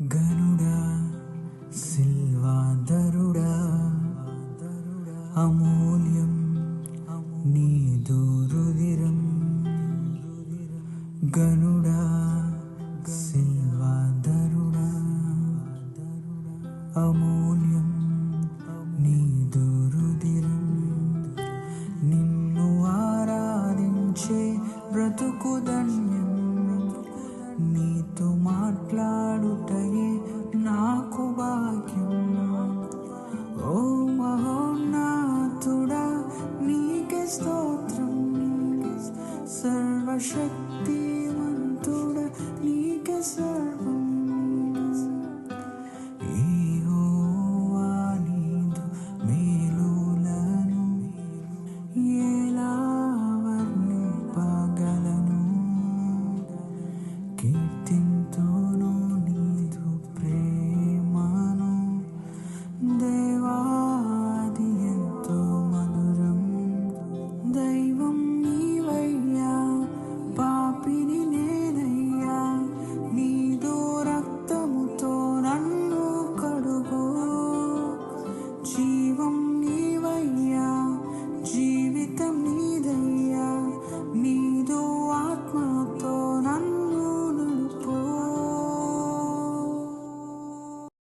గనుడా సిల్వాధరుడా అమూల్యం నీదు రుదిరం గనుడా సిల్వాధరుడా అమూల్యం నీ రుదిరం నిన్ను ఆరాధించే బ్రతుకు ధన్యం. నీతో మాట్లా మహాశక్తివంతుడ నీకే సర్వం కీర్తింతును నీదు ప్రేమను దేవా